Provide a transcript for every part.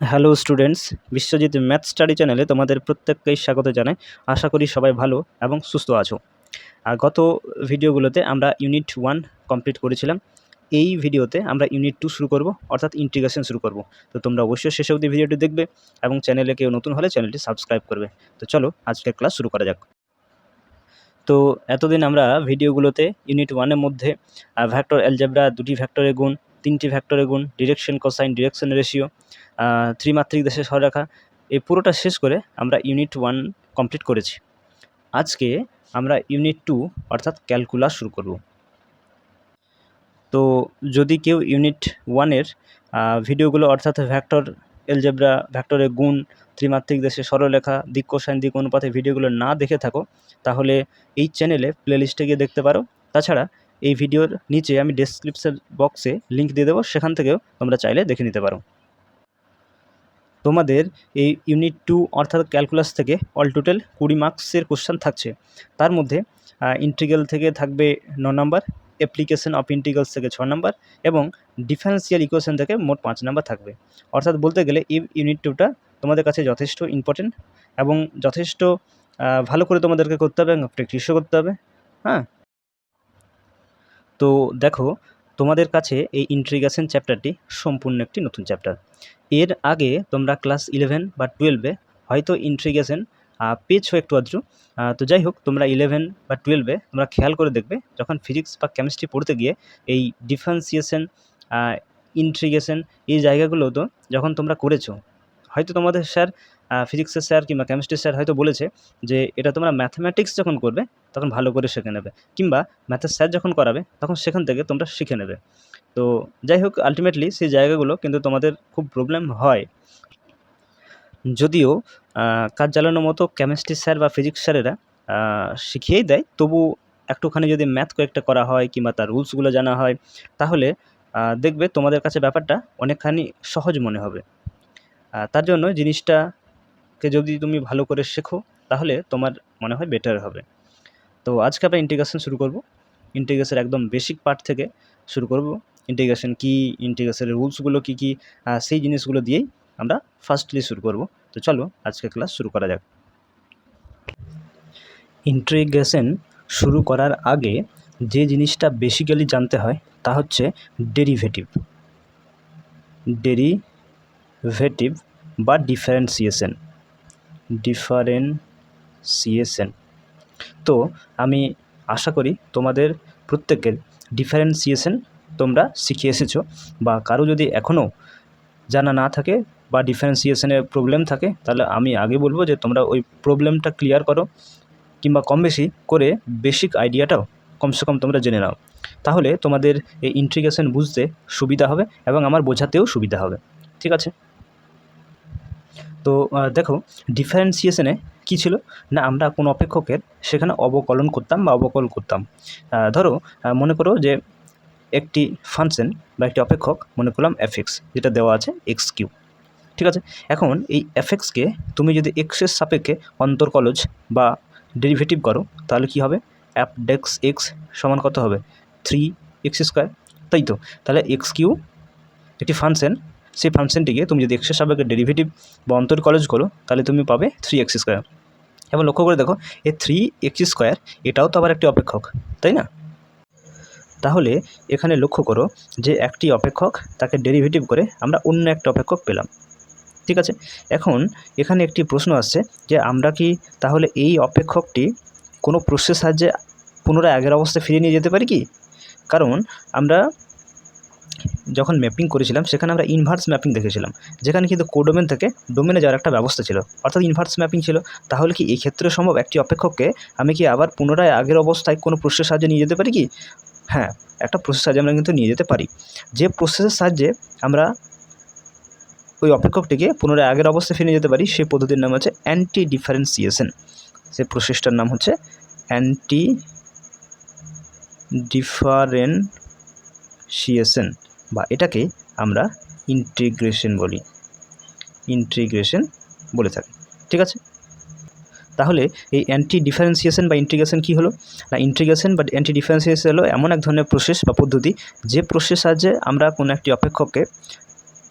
Hello students, Biswajit math study চ্যানেলে তোমাদের প্রত্যেককেই স্বাগত জানাই। আশা করি সবাই ভালো এবং সুস্থ আছো। গত ভিডিওগুলোতে আমরা ইউনিট ওয়ান কমপ্লিট করেছিলাম। এই ভিডিওতে আমরা ইউনিট টু শুরু করব, অর্থাৎ ইন্টিগ্রেশন শুরু করব। তো তোমরা অবশ্যই শেষ অবধি ভিডিওটি দেখবে এবং চ্যানেলে কেউ নতুন হলে চ্যানেলটি সাবস্ক্রাইব করবে। তো চলো আজকের ক্লাস শুরু করা যাক। তো এতদিন আমরা ভিডিওগুলোতে ইউনিট ওয়ানের মধ্যে ভ্যাক্টর অ্যালজেব্রা দুটি ভ্যাক্টরের গুণ তিনটি ভ্যাক্টরের গুণ ডিরেকশন কোসাইন ডিরেকশন রেশিও ত্রিমাত্রিক দেশের সররেখা এই পুরোটা শেষ করে আমরা ইউনিট ওয়ান কমপ্লিট করেছি। আজকে আমরা ইউনিট টু অর্থাৎ ক্যালকুলাস শুরু করব। তো যদি কেউ ইউনিট ওয়ানের ভিডিওগুলো অর্থাৎ ভ্যাক্টর এলজেব্রা ভ্যাক্টরের গুণ, ত্রিমাত্রিক দেশে সরলরেখা দিক কোসাইন দিক অনুপাতে ভিডিওগুলো না দেখে থাকো, তাহলে এই চ্যানেলে প্লেলিস্টে গিয়ে দেখতে পারো। তাছাড়া এই ভিডিওর নিচে আমি ডেসক্রিপশন বক্সে লিঙ্ক দিয়ে দেবো, সেখান থেকেও তোমরা চাইলে দেখে নিতে পারো। তোমাদের এই ইউনিট টু অর্থাৎ ক্যালকুলাস থেকে অল টোটাল কুড়ি মার্কসের কোশ্চেন থাকছে। তার মধ্যে ইন্টিগ্রাল থেকে থাকবে ন নম্বর অ্যাপ্লিকেশন অফ ইন্টিগ্রালস থেকে ছ নম্বর এবং ডিফারেন্সিয়াল ইকুয়েশন থেকে মোট পাঁচ নম্বর থাকবে। অর্থাৎ বলতে গেলে এই ইউনিট টুটা তোমাদের কাছে যথেষ্ট ইম্পর্টেন্ট এবং যথেষ্ট ভালো করে তোমাদেরকে করতে হবে এবং প্র্যাকটিসও করতে হবে। হ্যাঁ? তো দেখো, তোমাদের কাছে এই ইন্ট্রিগেশন চ্যাপ্টারটি সম্পূর্ণ একটি নতুন চ্যাপ্টার এর আগে তোমরা ক্লাস ইলেভেন বা টুয়েলভে হয়তো ইন্ট্রিগেশন পেয়েছ একটু আধটু। তো যাই হোক, তোমরা ইলেভেন বা টুয়েলভে তোমরা খেয়াল করে দেখবে, যখন ফিজিক্স বা কেমিস্ট্রি পড়তে গিয়ে এই ডিফারেন্সিয়েশন ইন্ট্রিগেশন এই জায়গাগুলো তো যখন তোমরা করেছ, হয়তো তোমাদের স্যার ফিজিক্সের স্যার কিংবা কেমিস্ট্রির স্যার হয়তো বলেছে যে এটা তোমরা ম্যাথামেটিক্স যখন করবে, তখন ভালো করে শিখে নেবে। কিংবা ম্যাথের স্যার যখন করাবে, তখন সেখান থেকে তোমরা শিখে নেবে। তো যাই হোক আলটিমেটলি সেই জায়গাগুলো কিন্তু তোমাদের খুব প্রবলেম হয়। যদিও কাজ চালানোর মতো কেমিস্ট্রি স্যার বা ফিজিক্স স্যারেরা শিখিয়েই দেয়। তবু একটুখানি যদি ম্যাথ কয়েকটা করা হয় কিংবা তার রুলসগুলো জানা হয়, তাহলে দেখবে তোমাদের কাছে ব্যাপারটা অনেকখানি সহজ মনে হবে। তার জন্য জিনিসটাকে যদি তুমি ভালো করে শেখো, তাহলে তোমার মনে হয় বেটার হবে। তো আজকে আমরা ইন্টিগ্রেশন শুরু করব। ইন্টিগ্রেশন একদম বেসিক পার্ট থেকে শুরু করব। ইন্টিগ্রেশন কী ইন্টিগ্রেশনের রুলসগুলো কী কী সেই জিনিসগুলো দিয়েই আমরা ফার্স্টলি শুরু করব। তো চলো আজকে ক্লাস শুরু করা যাক। ইন্টিগ্রেশন শুরু করার আগে যে জিনিসটা বেসিক্যালি জানতে হয়, তা হচ্ছে ডেরিভেটিভ ডেরিভেটিভ বা ডিফারেন্সিয়েশন ডিফারেন্সিয়েশন তো, আমি আশা করি তোমাদের প্রত্যেকের ডিফারেন্সিয়েশন তোমরা শিখে এসেছ বা কারও যদি এখনও জানা না থাকে বা ডিফারেন্সিয়েশনের প্রবলেম থাকে, তাহলে আমি আগে বলব যে তোমরা ওই প্রবলেমটা ক্লিয়ার করো কিংবা কম বেশি করে বেসিক আইডিয়াটাও কমসে কম তোমরা জেনে নাও। তাহলে তোমাদের এই ইন্ট্রিগেশন বুঝতে সুবিধা হবে এবং আমার বোঝাতেও সুবিধা হবে। ঠিক আছে? তো দেখো ডিফারেন্সিয়েশনে কী ছিল? না, আমরা কোনো অপেক্ষকের সেখানে অবকলন করতাম বা অবকল করতাম। ধরো মনে করো যে একটি ফাংশন বা একটি অপেক্ষক, মনে করলাম এফএক্স যেটা দেওয়া আছে এক্স কিউ ঠিক আছে? এখন এই এফএক্সকে তুমি যদি এক্সের সাপেক্ষে অন্তর্কলজ বা ডেরিভেটিভ করো, তাহলে কী হবে? অ্যাপ ডেক্স এক্স সমান কত হবে? থ্রি এক্স স্কোয়ার তাই তো? তাহলে এক্স কিউ একটি ফাংশন সেই ফাংশনটিকে তুমি যদি এক্সের সাপেক্ষে ডেরিভেটিভ বা অন্তর কলেজ করো, তাহলে তুমি পাবে থ্রি এক্স স্কোয়ার এবং লক্ষ্য করে দেখো, এই থ্রি এক্স স্কোয়ার এটাও তো আবার একটি অপেক্ষক, তাই না? তাহলে এখানে লক্ষ্য করো যে একটি অপেক্ষক, তাকে ডেরিভেটিভ করে আমরা অন্য একটা অপেক্ষক পেলাম। ঠিক আছে? এখন এখানে একটি প্রশ্ন আসছে যে আমরা কি তাহলে এই অপেক্ষকটি কোনো প্রশ্নের সাহায্যে পুনরায় আগের অবস্থায় ফিরিয়ে নিয়ে যেতে পারি কি? কারণ আমরা যখন ম্যাপিং করেছিলাম, সেখানে আমরা ইনভার্স ম্যাপিং দেখেছিলাম। যেখানে কিন্তু কোডোমেন থেকে ডোমেনে যাওয়ার একটা ব্যবস্থা ছিল। অর্থাৎ ইনভার্স ম্যাপিং ছিল। তাহলে কি এই ক্ষেত্রে সম্ভব একটি অপেক্ষককে আমি কি আবার পুনরায় আগের অবস্থায় কোনো প্রশ্নের সাহায্যে নিয়ে যেতে পারি কি? হ্যাঁ একটা প্রসেস সাহায্যে আমরা কিন্তু নিয়ে যেতে পারি। যে প্রসেসের সাহায্যে আমরা ওই অপেক্ষকটিকে পুনরায় আগের অবস্থায় ফিরে যেতে পারি, সেই পদ্ধতির নাম হচ্ছে অ্যান্টি ডিফারেন্সিয়েশন সেই প্রসেসটার নাম হচ্ছে অ্যান্টি ডিফারেন্সিয়েশন বা এটাকে আমরা ইন্টিগ্রেশন বলি। ইন্টিগ্রেশন বলে থাকি। ঠিক আছে? তাহলে এই অ্যান্টি ডিফারেন্সিয়েশন বা ইন্টিগ্রেশন কী হলো? না ইন্টিগ্রেশন বা অ্যান্টি ডিফারেন্সিয়েশন হলো এমন এক ধরনের প্রসেস বা পদ্ধতি, যে প্রসেস সাহায্যে আমরা কোনো একটি অপেক্ষককে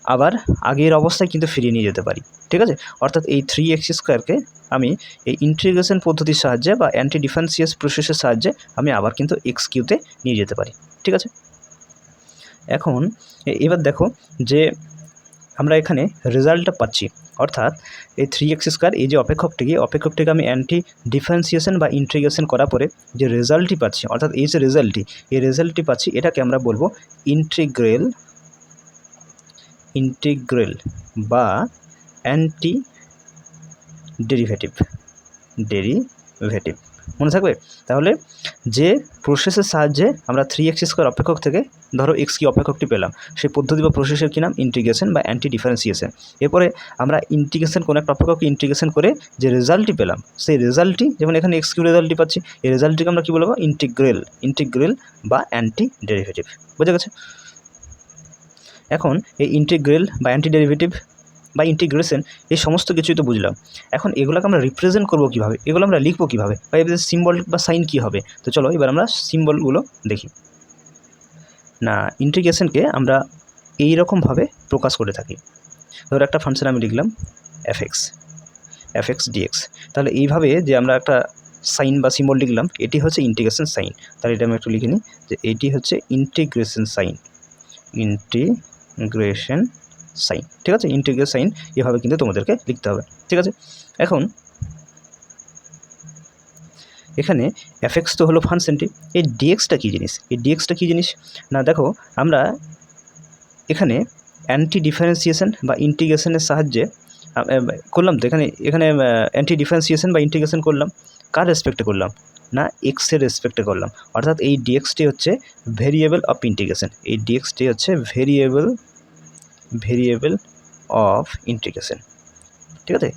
আবার আগের অবস্থায় কিন্তু ফিরিয়ে নিয়ে যেতে পারি। ঠিক আছে? অর্থাৎ এই থ্রি এক্স স্কোয়ারকে আমি এই ইন্টিগ্রেশন পদ্ধতির সাহায্যে বা অ্যান্টি ডিফারেন্সিয়াস প্রসেসের সাহায্যে আমি আবার কিন্তু এক্স কিউতে নিয়ে যেতে পারি। ঠিক আছে? এখন এবার দেখো যে আমরা এখানে রেজাল্টটা পাচ্ছি। অর্থাৎ এই থ্রি এক্স স্কোয়ার এই যে অপেক্ষকটিকে অপেক্ষকটিকে আমি অ্যান্টি ডিফারেন্সিয়েশন বা ইন্টিগ্রেশন করার পরে যে রেজাল্টটি পাচ্ছি, অর্থাৎ এই যে রেজাল্টটি এই রেজাল্টটি পাচ্ছি, এটাকে আমরা বলব ইন্টিগ্রেল ইন্টিগ্রেল বা অ্যান্টি ডেরিভেটিভ ডেরিভেটিভ মনে থাকবে? তাহলে যে প্রসেসের সাহায্যে আমরা থ্রি এক্স স্কোয়ার অপেক্ষক থেকে ধরো এক্স কি অপেক্ষকটি পেলাম, সেই পদ্ধতি বা প্রসেসের কী নাম? ইন্টিগ্রেশন বা অ্যান্টি ডিফারেন্সিয়েশন এরপরে আমরা ইন্টিগ্রেশন কোনো একটা অপেক্ষককে ইন্টিগ্রেশন করে যে রেজাল্টটি পেলাম, সেই রেজাল্টটি যেমন এখানে এক্স কিউ রেজাল্টটি পাচ্ছি, এই রেজাল্টটিকে আমরা কী বলব? ইন্টিগ্রেল ইন্টিগ্রেল বা অ্যান্টি ডেরিভেটিভ বোঝা গেছে? এখন এই ইন্টিগ্রেল বা অ্যান্টি ডেরিভেটিভ বা ইন্টিগ্রেশন এই সমস্ত কিছুই তো বুঝলাম। এখন এগুলোকে আমরা রিপ্রেজেন্ট করব কীভাবে? এগুলো আমরা লিখব কীভাবে? বা এদের সিম্বল বা সাইন কী হবে? তো চলো এবার আমরা সিম্বলগুলো দেখি। না ইন্টিগ্রেশনকে আমরা এই রকমভাবে প্রকাশ করে থাকি। ধরো একটা ফাংশন আমি লিখলাম F X F X D X তাহলে এইভাবে যে আমরা একটা সাইন বা সিম্বল লিখলাম, এটি হচ্ছে ইন্টিগ্রেশন সাইন তাহলে এটা আমি একটু লিখে নিই যে এটি হচ্ছে ইন্টিগ্রেশন সাইন ইন্টিগ্রেশন সাইন, ঠিক আছে? ইন্টিগ্রেশন সাইন এভাবে কিন্তু তোমাদেরকে লিখতে হবে, ঠিক আছে? এখন এখানে এফেক্স তো হলো ফাংশনটি এই ডিএক্সটা কী জিনিস? এই ডিএক্সটা কী জিনিস? না, দেখো, আমরা এখানে অ্যান্টি ডিফারেন্সিয়েশন বা ইন্টিগ্রেশনের সাহায্যে করলাম তো, এখানে এখানে অ্যান্টি ডিফারেন্সিয়েশন বা ইন্টিগ্রেশন করলাম। কার রেসপেক্টে করলাম? না এক্সের রেসপেক্টে করলাম। অর্থাৎ এই ডিএক্সটি হচ্ছে ভেরিয়েবল অফ ইন্টিগ্রেশন এই ডিএক্সটি হচ্ছে ভেরিয়েবল ভেরিয়েবল অফ ইন্টিগ্রেশন। ঠিক আছে?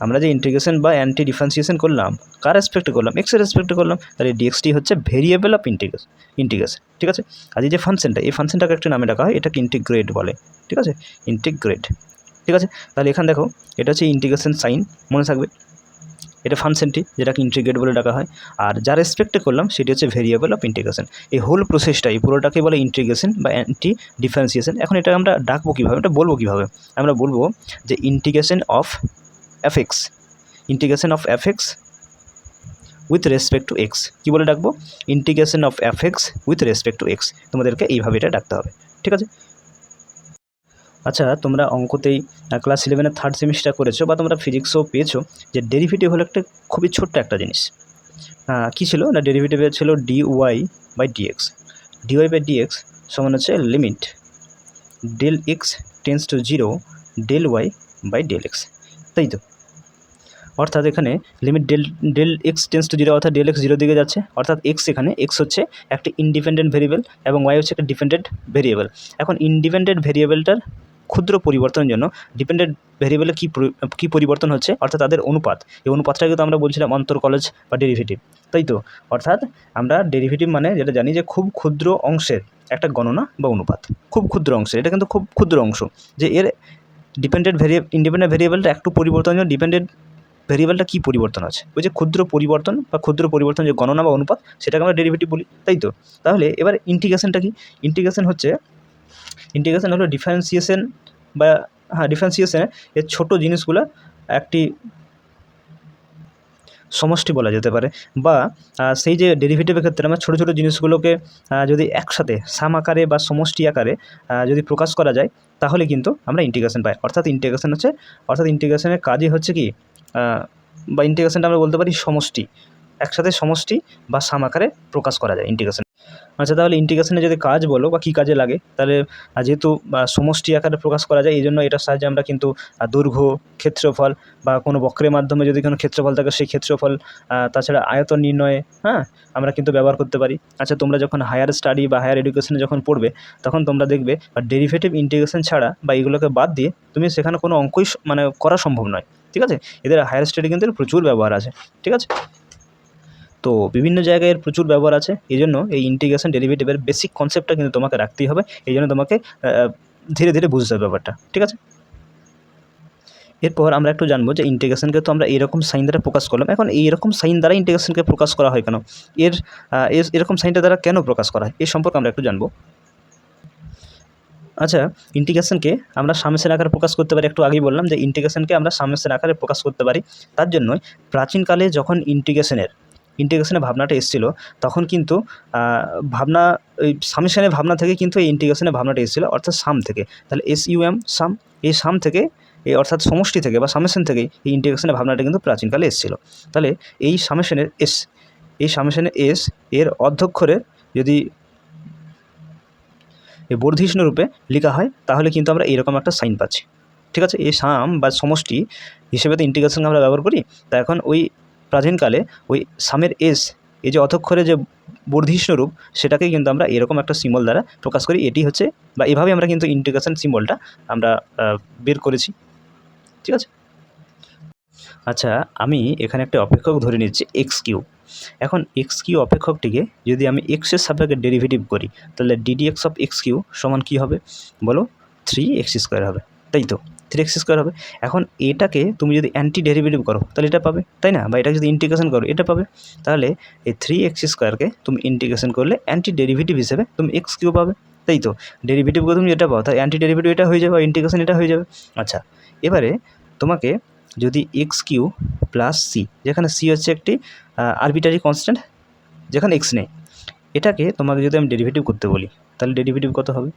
আমরা যে ইন্টিগ্রেশন বা অ্যান্টি ডিফারেন্সিয়েশন করলাম, কার রেসপেক্টে করলাম? এক্সের রেসপেক্টে করলাম। তাহলে ডিএক্সটি হচ্ছে ভেরিয়েবল অফ ইন্টিগ্রেশন ইন্টিগ্রেশন। ঠিক আছে? আর এই যে ফাংশনটা, এই ফাংশনটাকে একটা নামে ডাকা হয়, এটাকে ইন্টিগ্রেট বলে। ঠিক আছে? ইন্টিগ্রেট ঠিক আছে? তাহলে এখানে দেখো, এটা হচ্ছে ইন্টিগ্রেশন সাইন, মনে থাকবে। এটা ফাংশনটি যেটাকে ইন্টিগ্রেট বলে ডাকা হয়। আর যা রেসপেক্টে করলাম, সেটি হচ্ছে ভেরিয়েবল অফ ইন্টিগ্রেশন এই হোল প্রসেসটা এই পুরোটাকে বলে ইন্টিগ্রেশন বা অ্যান্টি ডিফারেন্সিয়েশন এখন এটা আমরা ডাকবো কীভাবে, এটা বলব কীভাবে? আমরা বলব যে integration of F X integration of F X with respect to X কী বলে ডাকবো? Integration of F X with respect to X তোমাদেরকে এইভাবে এটা ডাকতে হবে। ঠিক আছে? আচ্ছা তোমরা অঙ্কতেই ক্লাস ইলেভেনের থার্ড সেমিস্টার করেছ বা তোমরা ফিজিক্সও পেয়েছ যে ডেরিভেটিভ হলো একটা খুবই ছোট্ট একটা জিনিস। কী ছিল? না ডেরিভেটিভে ছিল D Y by D X D Y by D X সমান হচ্ছে limit del X tends to zero del Y by del X তাই তো? অর্থাৎ এখানে limit del del X tends to zero অর্থাৎ ডেল এক্স জিরো দিকে যাচ্ছে। অর্থাৎ এক্স এখানে এক্স হচ্ছে একটা ইন্ডিপেন্ডেন্ট ভেরিয়েবল এবং ওয়াই হচ্ছে একটা ডিপেন্ডেন্ট ভেরিয়েবল এখন ইন্ডিপেন্ডেন্ট ভেরিয়েবলটার ক্ষুদ্র পরিবর্তনের জন্য ডিপেন্ডেন্ট ভেরিয়েবলে কী কী পরিবর্তন হচ্ছে? অর্থাৎ তাদের অনুপাত। এই অনুপাতটাকে তো আমরা বলছিলাম অন্তর কলেজ বা ডেরিভেটিভ তাই তো? অর্থাৎ আমরা ডেরিভেটিভ মানে যেটা জানি যে খুব ক্ষুদ্র অংশের একটা গণনা বা অনুপাত। খুব ক্ষুদ্র অংশের, এটা কিন্তু খুব ক্ষুদ্র অংশ। যে এর ডিপেন্ডেন্ট ভেরিয়ে ইন্ডিপেন্ডেন্ট ভেরিয়েবলটা একটু পরিবর্তনের জন্য ডিপেন্ডেন্ট ভেরিয়েবলটা কী পরিবর্তন আছে? ওই যে ক্ষুদ্র পরিবর্তন বা ক্ষুদ্র পরিবর্তন যে গণনা বা অনুপাত, সেটাকে আমরা ডেরিভেটিভ বলি, তাই তো? তাহলে এবার ইন্টিগ্রেশনটা কি? ইন্টিগ্রেশন হচ্ছে ইন্টিগ্রেশন হলো ডিফারেন্সিয়েশন বা হ্যাঁ ডিফারেন্সিয়েশনে এর ছোটো জিনিসগুলো একটি সমষ্টি বলা যেতে পারে। বা সেই যে ডেরিভেটিভের ক্ষেত্রে আমরা ছোটো ছোটো জিনিসগুলোকে যদি একসাথে সাম আকারে বা সমষ্টি আকারে যদি প্রকাশ করা যায়, তাহলে কিন্তু আমরা ইন্টিগ্রেশন পাই। অর্থাৎ ইন্টিগ্রেশন হচ্ছে, অর্থাৎ ইন্টিগ্রেশনের কাজই হচ্ছে কি? বা ইন্টিগ্রেশনটা আমরা বলতে পারি সমষ্টি। একসাথে সমষ্টি বা সাম আকারে প্রকাশ করা যায় ইন্টিগ্রেশন আচ্ছা তাহলে ইন্টিগ্রেশনে যদি কাজ বলো বা কী কাজে লাগে, তাহলে যেহেতু সমষ্টি আকারে প্রকাশ করা যায় এই জন্য এটার সাহায্যে আমরা কিন্তু দৈর্ঘ্য, ক্ষেত্রফল বা কোনো বক্রের মাধ্যমে যদি কোনো ক্ষেত্রফল থাকে, সেই ক্ষেত্রফল তাছাড়া আয়তন নির্ণয়ে হ্যাঁ আমরা কিন্তু ব্যবহার করতে পারি। আচ্ছা তোমরা যখন হায়ার স্টাডি বা হায়ার এডুকেশনে যখন পড়বে, তখন তোমরা দেখবে ডেরিভেটিভ ইন্টিগ্রেশন ছাড়া বা এগুলোকে বাদ দিয়ে, তুমি সেখানে কোনো অঙ্কই মানে করা সম্ভব নয়। ঠিক আছে? এদের হায়ার স্টাডি কিন্তু প্রচুর ব্যবহার আছে, ঠিক আছে? তো বিভিন্ন জায়গায় এর প্রচুর ব্যবহার আছে, এই জন্য এই ইন্টিগ্রেশন ডেরিভেটিভের বেসিক কনসেপ্টটা কিন্তু তোমাকে রাখতেই হবে, এই জন্য তোমাকে ধীরে ধীরে বুঝতে হবে ব্যাপারটা, ঠিক আছে? এরপর আমরা একটু জানব যে ইন্টিগ্রেশনকে তো আমরা এরকম সাইন দ্বারা প্রকাশ করলাম, এখন এইরকম সাইন দ্বারা ইন্টিগ্রেশনকে প্রকাশ করা হয় কেন? এর এর- এরকম সাইনটা দ্বারা কেন প্রকাশ করা হয়? এই সম্পর্কে আমরা একটু জানব। আচ্ছা ইন্টিগ্রেশনকে আমরা সামেশের আকারে প্রকাশ করতে পারি, একটু আগেই বললাম যে ইন্টিগ্রেশনকে আমরা সামেশের আকারে প্রকাশ করতে পারি। তার জন্যই প্রাচীনকালে যখন ইন্টিগ্রেশনের ইন্টিগ্রেশনের ভাবনাটা এসেছিল, তখন কিন্তু ভাবনা ওই সামেশনের ভাবনা থেকে কিন্তু এই ইন্টিগ্রেশনের ভাবনাটা এসেছিল, অর্থাৎ সাম থেকে। তাহলে এস ইউ এম সাম, এই সাম থেকে, এই অর্থাৎ সমষ্টি থেকে বা সামেশন থেকেই এই ইন্টিগ্রেশনের ভাবনাটা কিন্তু প্রাচীনকালে এসেছিল। তাহলে এই সামেশনের এস এই সামেশনের এস এর অধ্যক্ষরে যদি এই বর্ধিষ্ণু রূপে লেখা হয়, তাহলে কিন্তু আমরা এরকম একটা সাইন পাচ্ছি। ঠিক আছে? এই সাম বা সমষ্টি হিসেবে তো ইন্টিগ্রেশন আমরা ব্যবহার করি, তা এখন ওই প্রাচীনকালে ওই সামের এস এই যে অথক্ষরে যে বর্ধিষ্ণু রূপ, সেটাকে কিন্তু আমরা এরকম একটা সিম্বল দ্বারা প্রকাশ করি। এটি হচ্ছে বা এভাবে আমরা কিন্তু ইন্টিগ্রেশন সিম্বলটা আমরা বের করেছি। ঠিক আছে? আচ্ছা আমি এখানে একটা অপেক্ষক ধরে নিচ্ছি এক্স কিউ এখন এক্স কিউ অপেক্ষকটিকে যদি আমি এক্সের সাপেক্ষে ডেরিভেটিভ করি, তাহলে D D X of X cube সমান কী হবে? বলো থ্রি এক্স স্কোয়ার হবে। তাই তো? থ্রি এক্স স্কোয়ার হবে। এখন এটাকে তুমি যদি অ্যান্টি ডেরিভেটিভ করো, তাহলে এটা পাবে, তাই না? বা এটা যদি ইন্টিগ্রেশন করো, এটা পাবে। তাহলে এই থ্রি এক্স স্কোয়ারকে তুমি ইন্টিগ্রেশন করলে অ্যান্টি ডেরিভেটিভ হিসেবে তুমি এক্স কিউ পাবে, তাই তো? ডেরিভেটিভ করে তুমি এটা পাও, তাহলে অ্যান্টি ডেরিভেটিভ এটা হয়ে যাবে ইন্টিগ্রেশন এটা হয়ে যাবে। আচ্ছা এবারে তোমাকে যদি এক্স কিউ প্লাস সি যেখানে সি হচ্ছে একটি আরবিটারি কনস্ট্যান্ট যেখানে এক্স নেই। এটাকে তোমাকে যদি আমি ডেরিভেটিভ করতে বলি, তাহলে ডেরিভেটিভ কত হবে?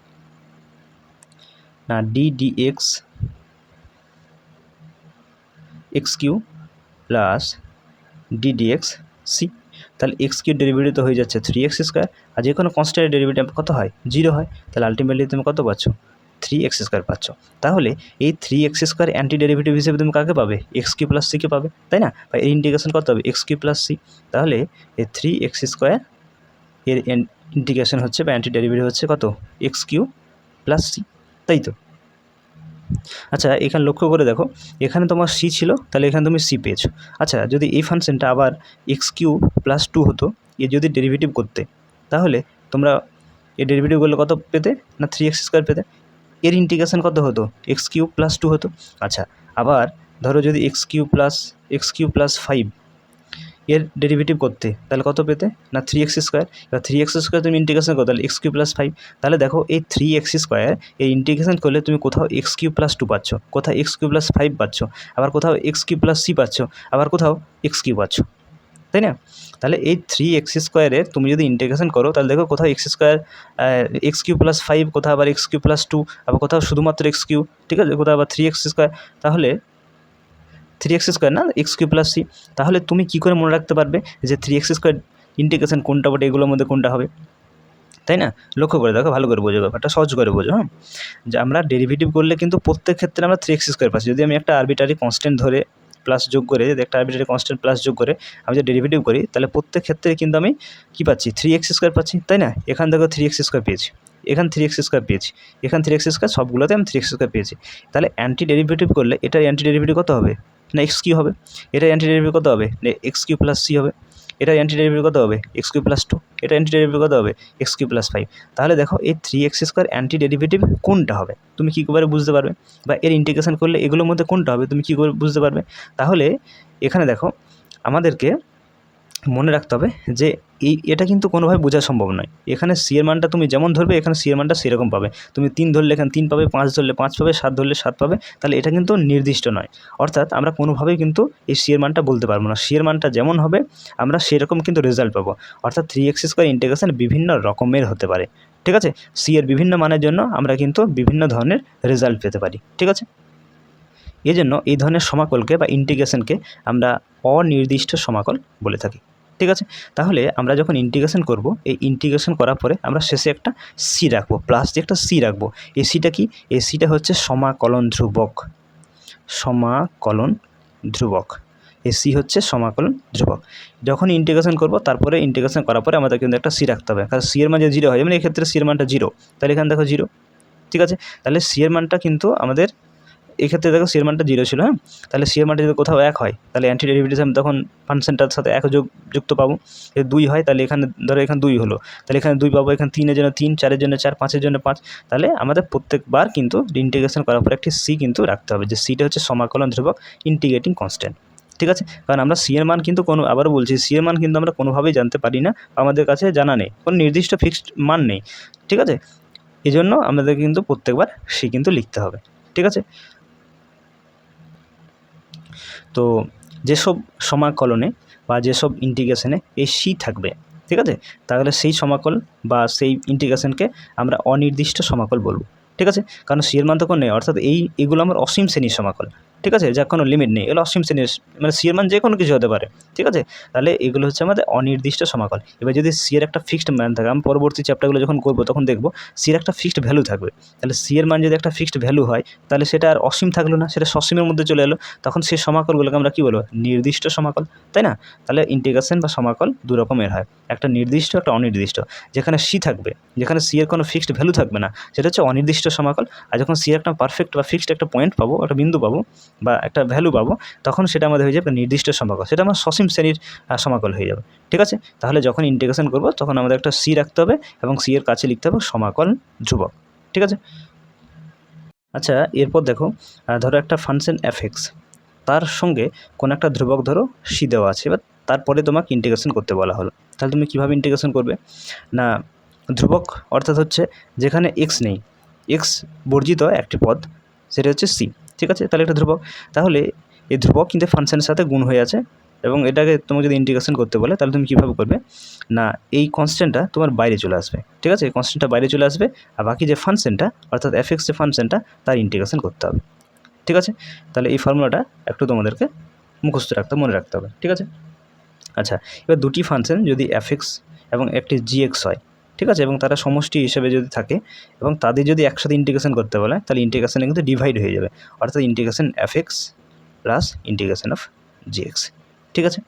না D D X X cube plus D D X C তাহলে এক্স কিউ ডেরিভেটিভ তো হয়ে যাচ্ছে থ্রি এক্স স্কোয়ার আর যে কোনো কনস্ট্যান্টের ডেরিভেটিভ কত হয়? জিরো হয়। তাহলে আলটিমেটলি তুমি কত পাচ্ছ? থ্রি এক্স স্কোয়ার পাচ্ছ। তাহলে এই three X square anti derivative হিসেবে তুমি কাকে পাবে? এক্স কিউ প্লাস সিকে পাবে, তাই না? বা এর ইন্টিগ্রেশন করতে হবে এক্স কিউ প্লাস সি তাহলে এই থ্রি এক্স স্কোয়ার এর ইন্টিগ্রেশন হচ্ছে বা অ্যান্টি ডেরিভেটিভ হচ্ছে কত? এক্স কিউ প্লাস সি তাই তো? আচ্ছা এখানে লক্ষ্য করে দেখো, এখানে তোমার সি ছিল, তাহলে এখানে তুমি সি পেয়েছ। আচ্ছা যদি এই ফাংশনটা আবার এক্স কিউ প্লাস টু হতো, এ যদি ডেরিভেটিভ করতে, তাহলে তোমরা এর ডেরিভেটিভ করলে কত পেতে? না থ্রি এক্স স্কোয়ার পেতে? এর ইন্টিগ্রেশন কত হতো? এক্স কিউ প্লাস টু হতো। আচ্ছা আবার ধরো যদি x cube plus x cube plus five এর ডেরিভেটিভ করতে, তাহলে কত পেতে? না থ্রি এক্স স্কোয়ার এবার থ্রি এক্স স্কোয়ার তুমি ইন্টিগ্রেশন করো, তাহলে এক্স কিউ প্লাস ফাইভ তাহলে দেখো এই থ্রি এক্স স্কোয়ার এই ইন্টিগ্রেশন করলে তুমি কোথাও এক্স কিউ প্লাস টু পাচ্ছ, কোথাও এক্স কিউ প্লাস ফাইভ পাচ্ছ, আবার কোথাও এক্স কিউ প্লাস সি পাচ্ছ, আবার কোথাও এক্স কিউ পাচ্ছ। তাই না? তাহলে এই থ্রি এক্স স্কোয়ারের তুমি যদি ইন্টিগ্রেশন করো, তাহলে দেখো কোথাও x square x cube plus five কোথাও আবার এক্স কিউ প্লাস টু আবার কোথাও শুধুমাত্র এক্স কিউ ঠিক আছে? কোথাও আবার থ্রি এক্স স্কোয়ার তাহলে থ্রি এক্স স্কোয়ার না? এক্স কিউ প্লাস সি তাহলে তুমি কী করে মনে রাখতে পারবে যে থ্রি এক্স স্কোয়ার ইন্টিগ্রেশন কোনটা বটে, এগুলোর মধ্যে কোনটা হবে? তাই না? লক্ষ্য করে দেখো, ভালো করে বোঝো ব্যাপারটা, সহজ করে বোঝো হ্যাঁ? যে আমরা ডেরিভেটিভ করলে কিন্তু প্রত্যেক ক্ষেত্রে আমরা থ্রি এক্স স্কোয়ার পাচ্ছি। যদি আমি একটা আরবিটারি কনস্ট্যান্ট ধরে প্লাস যোগ করে, যদি একটা আরবিটারি কনস্ট্যান্ট প্লাস যোগ করে, আমি যদি ডেরিভেটিভ করি, তাহলে প্রত্যেক ক্ষেত্রে কিন্তু আমি কী পাচ্ছি? থ্রি এক্স স্কোয়ার পাচ্ছি, তাই না? এখান থেকে থ্রি এক্স স্কোয়ার পেয়েছি, এখান থ্রি এক্স স্কোয়ার পেয়েছি, এখান থ্রি এক্স স্কোয়ার সবগুলোতে আমি থ্রি এক্স স্কোয়ার পেয়েছি। তাহলে অ্যান্টি ডেরিভেটিভ করলে এটার অ্যান্টি ডেরিভেটিভ কত হবে? না এক্স কিউ হবে? এটার অ্যান্টি ডেরিভেটিভ কত হবে? না এক্স কিউ প্লাস সি হবে? এটার অ্যান্টি ডেরিভেটিভ কত হবে? এক্স কিউ প্লাস টু এটা অ্যান্টি ডেরিভেটিভ কত হবে? এক্স কিউ প্লাস ফাইভ তাহলে দেখো, এই three x square anti derivative কোনটা হবে? তুমি কী করে বুঝতে পারবে? বা এর ইন্টিগ্রেশন করলে এগুলোর মধ্যে কোনটা হবে? তুমি কী করে বুঝতে পারবে? তাহলে এখানে দেখো, আমাদেরকে মনে রাখতে হবে যে এই, এটা কিন্তু কোনোভাবে বোঝা সম্ভব নয়। এখানে সি এর মানটা তুমি যেমন ধরবে, এখানে সি এর মানটা সেরকম পাবে। তুমি তিন ধরলে এখানে তিন পাবে, পাঁচ ধরলে পাঁচ পাবে, সাত ধরলে সাত পাবে, তাহলে এটা কিন্তু নির্দিষ্ট নয়। অর্থাৎ আমরা কোনোভাবেই কিন্তু এই সি এর মানটা বলতে পারব না। সি এর মানটা যেমন হবে, আমরা সেরকম কিন্তু রেজাল্ট পাবো। অর্থাৎ থ্রি এক্স স্কোয়ার ইন্টিগ্রেশন বিভিন্ন রকমের হতে পারে। ঠিক আছে? সি এর বিভিন্ন মানের জন্য আমরা কিন্তু বিভিন্ন ধরনের রেজাল্ট পেতে পারি। ঠিক আছে? এই জন্য এই ধরনের সমাকলকে বা ইন্টিগ্রেশনকে আমরা অনির্দিষ্ট সমাকল বলে থাকি। ঠিক আছে? তাহলে আমরা যখন ইন্টিগ্রেশন করব, এই ইন্টিগ্রেশন করার পরে আমরা শেষে একটা সি রাখব প্লাস দিয়ে একটা সি রাখব। এই সিটা কি? এই সিটা হচ্ছে সমাকলন ধ্রুবক। সমাকলন ধ্রুবক। সি হচ্ছে সমাকলন ধ্রুবক। যখন ইন্টিগ্রেশন করব, তারপরে ইন্টিগ্রেশন করার পরে আমাদের কিন্তু একটা সি রাখতে হবে। কারণ সি এর মান যে জিরো হয়, যেমন এক্ষেত্রে সি এর মানটা জিরো তাহলে এখানে দেখো জিরো ঠিক আছে? তাহলে সি এর মানটা কিন্তু আমাদের এক্ষেত্রে দেখো সি এর মানটা জিরো ছিল হ্যাঁ? তাহলে সি এর মানটা যদি কোথাও এক হয়, তাহলে অ্যান্টি ডেরিভেটিভ আমি তখন ফাংশনটার সাথে এক যোগ যুক্ত পাবো। যদি দুই হয়, তাহলে এখানে ধরো এখানে দুই হলো। তাহলে এখানে দুই পাবো, এখানে তিনের জন্য তিন, চারের জন্য চার, পাঁচের জন্য পাঁচ। তাহলে আমাদের প্রত্যেকবার কিন্তু ইন্টিগ্রেশন করার পর একটি সি কিন্তু রাখতে হবে, যে সিটা হচ্ছে সমাকলন ধ্রুবক ইন্টিগ্রেটিং কনস্ট্যান্ট ঠিক আছে? কারণ আমরা সি এর মান কিন্তু কোনো, আবারও বলছি সি এর মান কিন্তু আমরা কোনোভাবেই জানতে পারি না, আমাদের কাছে জানা নেই, কোনো নির্দিষ্ট ফিক্সড মান নেই। ঠিক আছে? এই জন্য আমাদের কিন্তু প্রত্যেকবার সি কিন্তু লিখতে হবে। ঠিক আছে? তো যেসব সমাকলনে বা যেসব ইন্টিগ্রেশনে এই সি থাকবে, ঠিক আছে? তাহলে সেই সমাকল বা সেই ইন্টিগ্রেশনকে আমরা অনির্দিষ্ট সমাকল বলব, ঠিক আছে? কারণ সি এর মান তো নেই, অর্থাৎ এই, এগুলো আমার অসীম শ্রেণির সমাকল। ঠিক আছে? যার কোনো লিমিট নেই। এগুলো অসীম শ্রেণির মানে সি এর মান যে কোনো কিছু হতে পারে। ঠিক আছে? তাহলে এগুলো হচ্ছে আমাদের অনির্দিষ্ট সমাকল। এবার যদি সি এর একটা ফিক্সড মান থাকে, আমি পরবর্তী চ্যাপ্টারগুলো যখন করব, তখন দেখব সি এর একটা ফিক্সড ভ্যালু থাকবে। তাহলে সি এর মান যদি একটা ফিক্সড ভ্যালু হয়, তাহলে সেটা আর অসীম থাকল না, সেটা সসীমের মধ্যে চলে এলো। তখন সেই সমাকলগুলোকে আমরা কী বলব? নির্দিষ্ট সমাকল। তাই না? তাহলে ইন্টিগ্রেশন বা সমাকল দু রকমের হয়। একটা নির্দিষ্ট, একটা অনির্দিষ্ট। যেখানে সি থাকবে, যেখানে সি এর কোনো ফিক্সড ভ্যালু থাকবে না, সেটা হচ্ছে অনির্দিষ্ট সমাকল। আর যখন সি একটা পারফেক্ট বা ফিক্সড একটা পয়েন্ট পাবো, একটা বিন্দু পাবো বা একটা ভ্যালু পাবো, তখন সেটা আমাদের হয়ে যাবে নির্দিষ্ট সমাকল। সেটা আমার সসীম শ্রেণির সমাকল হয়ে যাবে। ঠিক আছে? তাহলে যখন ইন্টিগ্রেশন করব, তখন আমাদের একটা সি রাখতে হবে এবং সি এর কাছে লিখতে হবে সমাকল ধ্রুবক। ঠিক আছে? আচ্ছা এরপর দেখো ধরো একটা ফাংশন এফ এক্স তার সঙ্গে কোনো একটা ধ্রুবক ধরো সি দেওয়া আছে, এবার তারপরে তোমাকে ইন্টিগ্রেশন করতে বলা হলো। তাহলে তুমি কীভাবে ইন্টিগ্রেশন করবে? না, ধ্রুবক অর্থাৎ হচ্ছে যেখানে এক্স নেই এক্স বর্জিত একটি পদ, সেটা হচ্ছে সি ঠিক আছে? তাহলে একটা ধ্রুবক। তাহলে এই ধ্রুবক কিন্তু ফাংশনের সাথে গুণ হয়ে আছে এবং এটাকে তোমাকে যদি ইন্টিগ্রেশন করতে বলে, তাহলে তুমি কীভাবে করবে? না, এই কনস্ট্যান্টটা তোমার বাইরে চলে আসবে। ঠিক আছে? এই কনস্ট্যান্টটা বাইরে চলে আসবে আর বাকি যে ফাংশনটা অর্থাৎ এফ এক্স যে ফাংশনটা তার ইন্টিগ্রেশন করতে হবে। ঠিক আছে? তাহলে এই ফর্মুলাটা একটু তোমাদেরকে মুখস্থ রাখতে, মনে রাখতে হবে। ঠিক আছে? আচ্ছা এবার দুটি ফাংশন যদি এফ এক্স এবং একটি জি এক্স হয় ঠিক আছে? এবং তারা সমষ্টি হিসেবে যদি থাকে এবং তাদের যদি একসাথে ইন্টিগ্রেশন করতে বলে, তাহলে ইন্টিগ্রেশনে কিন্তু ডিভাইড হয়ে যাবে। অর্থাৎ integration f x plus integration of g x ঠিক আছে?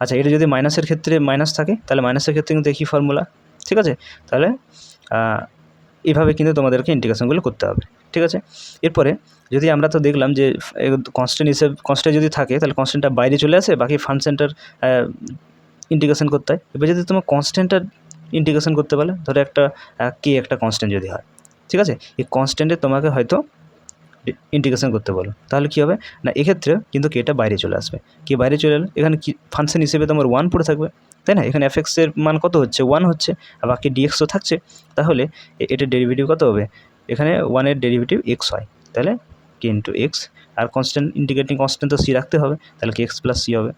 আচ্ছা এটা যদি মাইনাসের ক্ষেত্রে মাইনাস থাকে, তাহলে মাইনাসের ক্ষেত্রে কিন্তু একই ফর্মুলা ঠিক আছে? তাহলে এভাবে কিন্তু তোমাদেরকে ইন্টিগ্রেশনগুলো করতে হবে। ঠিক আছে? এরপরে যদি আমরা তো দেখলাম যে কনস্ট্যান্ট হিসেবে কনস্ট্যান্ট যদি থাকে, তাহলে কনস্ট্যান্টটা বাইরে চলে আসে, বাকি ফাংশনটার ইন্টিগ্রেশন করতে হয়। এবার যদি তোমার কনস্ট্যান্টটার ইন্টিগ্রেশন করতে বলে ধরো একটা কে একটা কনস্ট্যান্ট যদি হয়, ঠিক আছে? এই কনস্ট্যান্টে তোমাকে হয়তো ইন্টিগ্রেশন করতে বলো। তাহলে কী হবে? না, এক্ষেত্রে কিন্তু কেটা বাইরে চলে আসবে। কে বাইরে চলে এলো এখানে কি ফাংশন হিসেবে তোমার ওয়ান পড়ে থাকবে, তাই না? এখানে এফ এক্সের মান কত হচ্ছে? ওয়ান হচ্ছে, আর বাকি ডিএক্স তো থাকছে। তাহলে এ- এটার ডেরিভেটিভ কত হবে? এখানে ওয়ানের ডেরিভেটিভ এক্স হয়। তাহলে কে ইন্টু এক্স আর কনস্ট্যান্ট ইন্টিগ্রেটিং কনস্ট্যান্ট তো সি রাখতে হবে। তাহলে কে এক্স প্লাস সি হবে।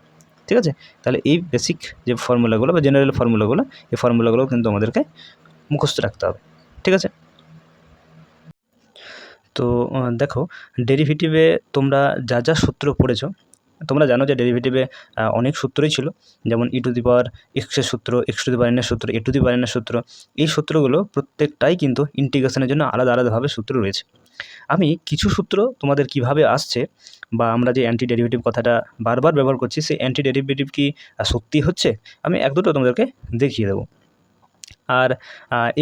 ঠিক আছে? তাহলে এই বেসিক যে ফর্মুলাগুলো বা জেনারেল ফর্মুলাগুলো এই ফর্মুলাগুলো কিন্তু আমাদেরকে মুখস্থ রাখতে হবে, ঠিক আছে? তো দেখো ডেরিভেটিভে তোমরা যা যা সূত্র পড়েছো তোমরা জানো যে ডেরিভেটিভে অনেক সূত্রই ছিল। যেমন ই টু দি পাওয়ার এক্সের সূত্র এক্স টু দি পাওয়ার এনের সূত্র এ টু দি পাওয়ার এনের সূত্র, এই সূত্রগুলো প্রত্যেকটাই কিন্তু ইন্টিগ্রেশনের জন্য আলাদা আলাদাভাবে সূত্র রয়েছে। আমি কিছু সূত্র তোমাদের কীভাবে আসছে বা আমরা যে অ্যান্টি ডেরিভেটিভ কথাটা বারবার ব্যবহার করছি, সেই অ্যান্টি ডেরিভেটিভ কি সত্যি হচ্ছে? আমি এক দুটো তোমাদেরকে দেখিয়ে দেবো। আর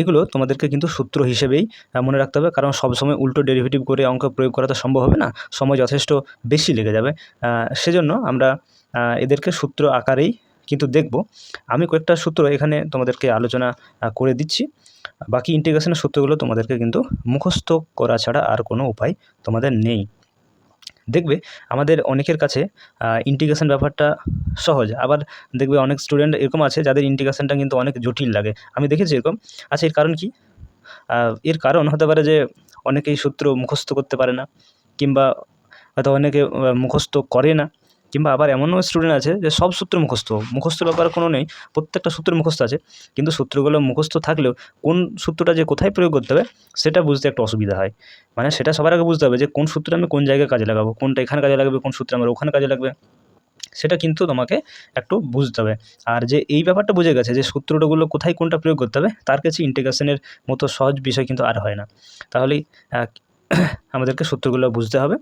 এগুলো তোমাদেরকে কিন্তু সূত্র হিসেবেই মনে রাখতে হবে। কারণ সবসময় উল্টো ডেরিভেটিভ করে অঙ্ক প্রয়োগ করা তো সম্ভব হবে না। সময় যথেষ্ট বেশি লেগে যাবে। সেজন্য আমরা এদেরকে সূত্র আকারেই কিন্তু দেখব। আমি কয়েকটা সূত্র এখানে তোমাদেরকে আলোচনা করে দিচ্ছি। বাকি ইন্টিগ্রেশনের সূত্রগুলো তোমাদেরকে কিন্তু মুখস্থ করা ছাড়া আর কোনো উপায় তোমাদের নেই। দেখবে আমাদের অনেকের কাছে ইন্টিগ্রেশন ব্যাপারটা সহজ। আবার দেখবে অনেক স্টুডেন্ট এরকম আছে যাদের ইন্টিগ্রেশনটা কিন্তু অনেক জটিল লাগে। আমি দেখেছি এরকম। আচ্ছা এর কারণ কি? এর কারণ হতে পারে যে অনেকেই সূত্র মুখস্থ করতে পারে না, কিংবা হয়তো অনেকে মুখস্থ করে না। কিংবা আবার এমনও স্টুডেন্ট আছে যে সব সূত্র মুখস্থ মুখস্থ ব্যাপার কোনো নেই প্রত্যেকটা সূত্র মুখস্থ আছে কিন্তু সূত্রগুলো মুখস্থ থাকলেও কোন সূত্রটা যে কোথায় প্রয়োগ করতে হবে সেটা বুঝতে একটু অসুবিধা হয়। মানে সেটা সবার আগে বুঝতে হবে যে কোন সূত্র আমি কোন জায়গায় কাজে লাগাবো কোনটা এখানে কাজে লাগবে কোন সূত্র আমার ওখানে কাজে লাগবে সেটা কিন্তু তোমাকে একটু বুঝতে হবে। আর যে এই ব্যাপারটা বুঝে গেছে যে সূত্রগুলো কোথায় কোনটা প্রয়োগ করতে হবে তার কাছে ইন্টিগ্রেশনের মতো সহজ বিষয় কিন্তু আর হয় না। তাহলেই আহ, আমাদেরকে সূত্রগুলো বুঝতে হবে।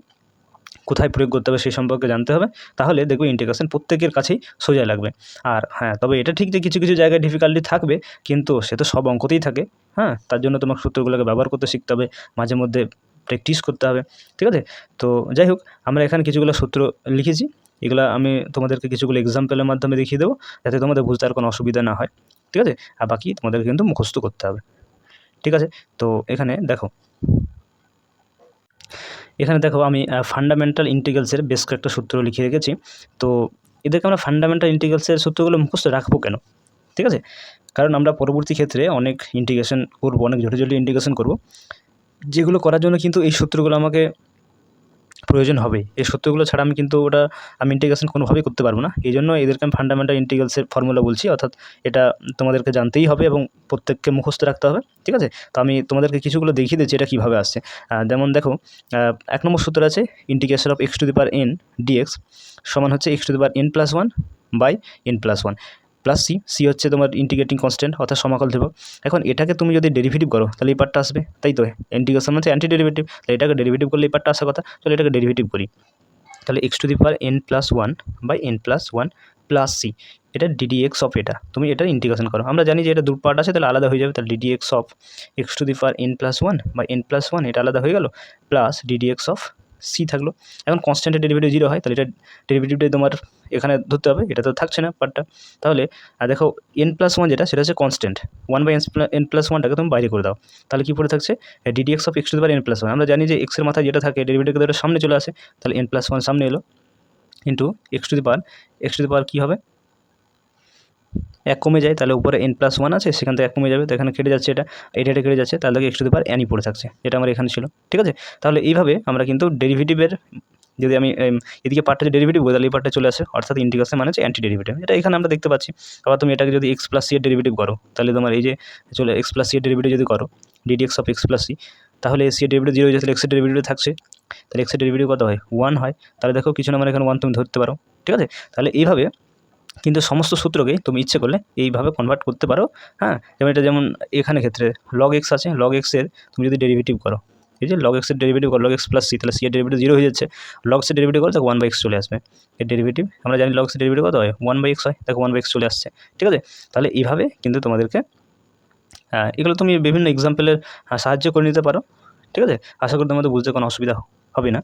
কোথায় প্রয়োগ করতে হবে সেই সম্পর্কে জানতে হবে, তাহলে দেখবে ইন্টিগ্রেশন প্রত্যেকের কাছেই সোজা লাগবে। আর হ্যাঁ তবে এটা ঠিক যে কিছু কিছু জায়গায় ডিফিকাল্টি থাকবে, কিন্তু সে তো সব অঙ্কতেই থাকে। হ্যাঁ তার জন্য তোমাকে সূত্রগুলোকে ব্যবহার করতে শিখতে হবে, মাঝে মধ্যে প্র্যাকটিস করতে হবে, ঠিক আছে? তো যাই হোক, আমরা এখানে কিছুগুলো সূত্র লিখেছি, এগুলো আমি তোমাদেরকে কিছুগুলো এক্সাম্পলের মাধ্যমে দেখিয়ে দেবো, যাতে তোমাদের বুঝতে আর কোনো অসুবিধা না হয়, ঠিক আছে? আর বাকি তোমাদের কিন্তু মুখস্থ করতে হবে, ঠিক আছে? তো এখানে দেখো এখানে দেখো আমি ফান্ডামেন্টাল ইন্টিগ্রালসের বেশ কয়েকটা সূত্র লিখে রেখেছি। তো এদেরকে আমরা ফান্ডামেন্টাল ইন্টিগ্রালসের সূত্রগুলো মুখস্থ রাখব কেন? ঠিক আছে? কারণ আমরা পরবর্তী ক্ষেত্রে অনেক ইন্টিগ্রেশন করব, অনেক জটিল জটিল ইন্টিগ্রেশন করব। যেগুলো করার জন্য কিন্তু এই সূত্রগুলো আমাকে প্রয়োজন হবে। এই সূত্রগুলো ছাড়া আমি কিন্তু ওটা, আমি ইন্টিগ্রেশন কোনোভাবেই করতে পারব না। এই জন্য এদেরকে আমি ফান্ডামেন্টাল ইন্টিগ্রালসের ফর্মুলা বলছি, অর্থাৎ এটা তোমাদেরকে জানতেই হবে এবং প্রত্যেককে মুখস্থ রাখতে হবে, ঠিক আছে? তো আমি তোমাদেরকে কিছুগুলো দেখিয়ে দিচ্ছি এটা কীভাবে আসছে। যেমন দেখো এক নম্বর সূত্র আছে integration of x to the power n dx সমান হচ্ছে x to the power n plus one by n plus one plus C C হচ্ছে তোমার ইন্টিগ্রেটিং কনস্ট্যান্ট অর্থাৎ সমাকল ধ্রুবক। এখন এটাকে তুমি যদি ডেরিভেটিভ করো, তাহলে এই পার্টটা আসবে, তাই তো? ইন্টিগ্রেশন মানে অ্যান্টি ডেরিভেটিভ তাহলে এটাকে ডেরিভেটিভ করলে এই পার্টটা আসার কথা, চলো এটাকে ডেরিভেটিভ করি। তাহলে x to the power n plus one by n plus one plus C এটা ডিডিএক্স অফ এটা। তুমি এটা ইন্টিগ্রেশন করো। আমরা জানি যে এটা দু পার্ট আছে, তাহলে আলাদা হয়ে যাবে। তাহলে ddx of x to the power n plus one বা এন প্লাস ওয়ান এটা আলাদা হয়ে গেল প্লাস ডিডিএক্স অফ সি থাকল। এখন কনস্ট্যান্টের ডেরিভেটিভ জিরো হয়, তাহলে এটা ডেরিভেটিভটাই তোমার এখানে ধরতে হবে, এটা তো থাকছে না পার্টটা তাহলে, আর দেখো এন প্লাস ওয়ান যেটা, সেটা হচ্ছে constant one by n plus ওয়ানটাকে তুমি বাইরে করে দাও। তাহলে কী পড়ে থাকছে? Ddx of x to power n plus one আমরা জানি যে এক্সের মাথায় যেটা থাকে ডেরিভেটিভ ধরে সামনে চলে আসে। তাহলে এন প্লাস ওয়ান সামনে এলো। Into x to the power x to the power কী হবে? এক কমে যায়, তাহলে উপরে এন প্লাস ওয়ান আছে, সেখান থেকে এক কমে যাবে, তো এখানে কেটে যাচ্ছে এটা। এটা এটা কেটে যাচ্ছে, তাহলে এক্স টু দি পাওয়ার এনই পড়ে থাকছে এটা আমার এখানে ছিল, ঠিক আছে? তাহলে এইভাবে আমরা কিন্তু ডেরিভেটিভের যদি আমি এদিকে পার্টটা ডেরিভেটিভ তাহলে এই পার্টটা চলে আসে, অর্থাৎ ইন্টিগ্রেশন মানে হচ্ছে অ্যান্টি ডেরিভেটিভ এটা এখানে আমরা দেখতে পাচ্ছি। আবার তুমি এটাকে যদি এক্স প্লাস সি এর ডেরিভেটিভ করো, তাহলে তোমার এই যে চলে এক্স প্লাস সি এর ডেরিভেটিভ যদি করো ddx of x plus C তাহলে সি এর ডেরিভেটিভ জিরো হয়ে যাচ্ছে এক্সের ডেরিভেটিভ থাকছে, তাহলে এক্সের ডেরিভেটিভ কত হয়? ওয়ান হয়, তাহলে দেখো কিছু না মানে এখানে ওয়ান তুমি ধরতে পারো, ঠিক আছে? তাহলে এইভাবে কিন্তু সমস্ত সূত্রকেই তুমি ইচ্ছে করলে এইভাবে কনভার্ট করতে পারো হ্যাঁ? যেমন এটা যেমন এখানে ক্ষেত্রে লগ এক্স আছে লগ এক্সের তুমি যদি ডেরিভেটিভ করো, এই যে লগ এক্সের ডেরিভেটিভ করো লগ এক্স প্লাস সি তাহলে সি এর ডেরিভেটিভ জিরো হয়ে যাচ্ছে। লগ এক্সের ডেরিভেটিভ করো দেখো ওয়ান বাই এক্স চলে আসবে। এর ডেরিভেটিভ আমরা জানি লগ এক্সের ডেরিভেটিভ কত হয়? ওয়ান বাই এক্স হয় তাকে ওয়ান বাই এক্স চলে আসছে, ঠিক আছে? তাহলে এইভাবে কিন্তু তোমাদেরকে এগুলো তুমি বিভিন্ন এক্সাম্পলের সাহায্য করে নিতে পারো, ঠিক আছে? আশা করি তোমাদের বুঝতে কোনো অসুবিধা হবে না।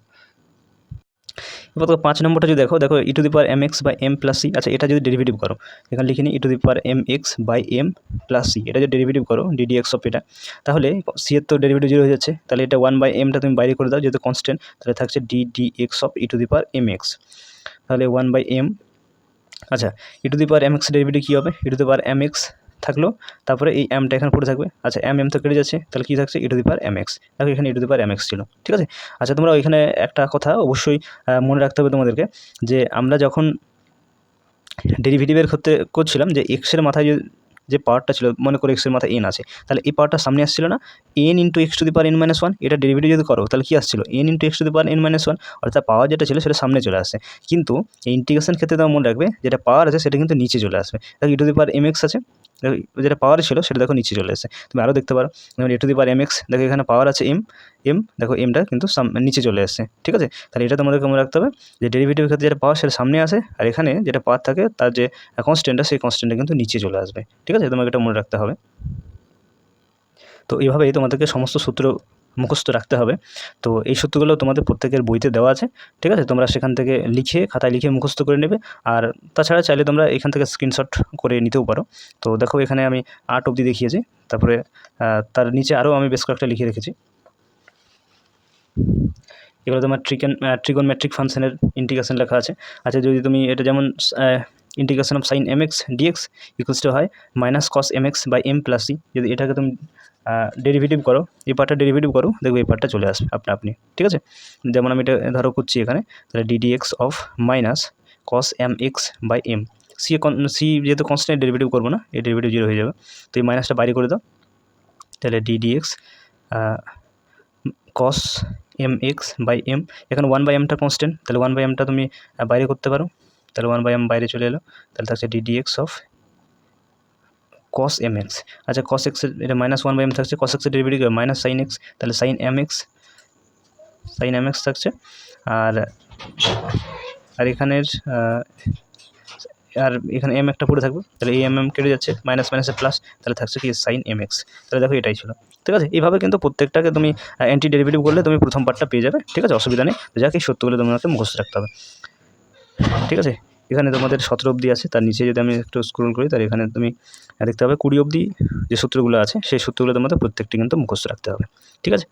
এবার তো পাঁচ নম্বরটা যদি দেখো দেখো e to the power m x by m plus C আচ্ছা এটা যদি ডেরিভেটিভ করো, এখানে লিখে নিই e to the power m x by m plus C এটা যদি ডেরিভেটিভ করো ডিডি এক্স অফ এটা, তাহলে সি এর তো ডেরিভেটিভ জিরো হয়ে যাচ্ছে, তাহলে এটা ওয়ান বাই এমটা তুমি বাইরে করে দাও, যেহেতু কনস্ট্যান্ট তাহলে থাকছে d d x of e to the power m x তাহলে ওয়ান বাই এম আচ্ছা e to the power m x derivative কী হবে? E to the power m x থাকল, তারপরে এই এমটা এখানে পড়ে থাকবে। আচ্ছা এম এম তো কেটে যাচ্ছে, তাহলে কী থাকছে? E to the power m x দেখো এখানে ইটু দি পাওয়ার এম এক্স ছিল, ঠিক আছে? আচ্ছা তোমরা ওইখানে একটা কথা অবশ্যই মনে রাখতে হবে তোমাদেরকে, যে আমরা যখন ডেরিভেটিভের ক্ষেত্রে করছিলাম, যে এক্সের মাথায় যে পাওয়ারটা ছিল, মনে করে এক্সের মাথায় এন আছে, তাহলে এই পাওয়ারটা সামনে আসছিল না। N into x to the power n minus one এটা ডেরিভেটিভ যদি করো, তাহলে কী আসছিল? N into x to the power n minus one অর্থাৎ পাওয়ার যেটা ছিল, সেটা সামনে চলে আসে কিন্তু এই ইন্টিগ্রেশন ক্ষেত্রে তোমার মনে রাখবে, যেটা পাওয়ার আছে, সেটা কিন্তু নিচে চলে আসবে। To the power m x আছে যেটা পাওয়ার ছিল সেটা দেখো নিচে চলে এসেছে। তুমি আরও দেখতে পারো। যেমন a to the power m x দেখো এখানে পাওয়ার আছে এম এম দেখো এমটা কিন্তু নিচে চলে এসেছে, ঠিক আছে? তাহলে এটা তোমাদেরকে মনে রাখতে হবে যে ডেরিভেটিভের ক্ষেত্রে যেটা পাওয়ার সেটা সামনে আসে, আর এখানে যেটা পাওয়ার থাকে তার যে কনস্ট্যান্টটা সেই কনস্ট্যান্টটা কিন্তু নিচে চলে আসবে, ঠিক আছে? তোমাকে এটা মনে রাখতে হবে। তো এইভাবেই তোমাদেরকে সমস্ত সূত্র মুখস্থ রাখতে হবে। তো এই সূত্রগুলো তোমাদের প্রত্যেকের বইতে দেওয়া আছে, ঠিক আছে? তোমরা সেখান থেকে লিখে, খাতায় লিখে মুখস্থ করে নেবে। আর তাছাড়া চাইলে তোমরা এখান থেকে স্ক্রিনশট করে নিতেও পারো। তো দেখো, এখানে আমি আট অবধি দেখিয়েছি। তারপরে তার নিচে আরও আমি বেশ কয়েকটা লিখে রেখেছি। এগুলো তোমার ট্রিকেন ট্রিগন ম্যাট্রিক ফাংশনের ইন্টিগ্রেশন লেখা আছে। আচ্ছা যদি তুমি এটা যেমন integration of sine m x dx equals to হয় minus cos m x by m plus C যদি এটাকে তুমি ডেরিভেটিভ করো। এই পার্টটা ডেরিভেটিভ করো, দেখবে এই পার্টটা চলে আসবে আপনা আপনি, ঠিক আছে? যেমন আমি এটা ধরো করছি এখানে, তাহলে dd x of minus cos m x by m C C যেহেতু কনস্ট্যান্ট ডেরিভেটিভ করব না, এই ডেরিভেটিভ জিরো হয়ে যাবে। তো এই মাইনাসটা বাইরে করে দাও। তাহলে dd x cos m x by m এখানে ওয়ান বাই এমটা কনস্ট্যান্ট তাহলে ওয়ান বাই এমটা তুমি বাইরে করতে পারো। তাহলে ওয়ান বাই এম বাইরে চলে এলো। তাহলে থাকছে dd x of cos m x আচ্ছা কস এক্সের এটা মাইনাস ওয়ান বাই এম থাকছে কস এক্সের ডেরিভেটিভ মাইনাস সাইন এক্স তাহলে sine m x sine m x থাকছে। আর আর এখানের আর এখানে এম একটা পড়ে থাকবে, তাহলে এই এম এম কেটে যাচ্ছে মাইনাস মাইনাসে প্লাস তাহলে থাকছে কি সাইন এম এক্স তাহলে দেখো এটাই ছিল। ঠিক আছে? এইভাবে কিন্তু প্রত্যেকটাকে তুমি অ্যান্টি ডেরিভেটিভ করলে তুমি প্রথম পার্টটা পেয়ে যাবে। ঠিক আছে? অসুবিধা নেই। যাকে সত্যগুলো তোমাকে মুখস্থ রাখতে হবে। ঠিক আছে? এখানে তোমাদের সতেরো অবধি আছে, তার নিচে যদি আমি একটু স্ক্রোল করি, তাহলে এখানে তুমি দেখতে হবে কুড়ি অবধি যে সূত্রগুলো আছে, সেই সূত্রগুলো তোমাদের প্রত্যেকটি কিন্তু মুখস্থ রাখতে হবে, ঠিক আছে?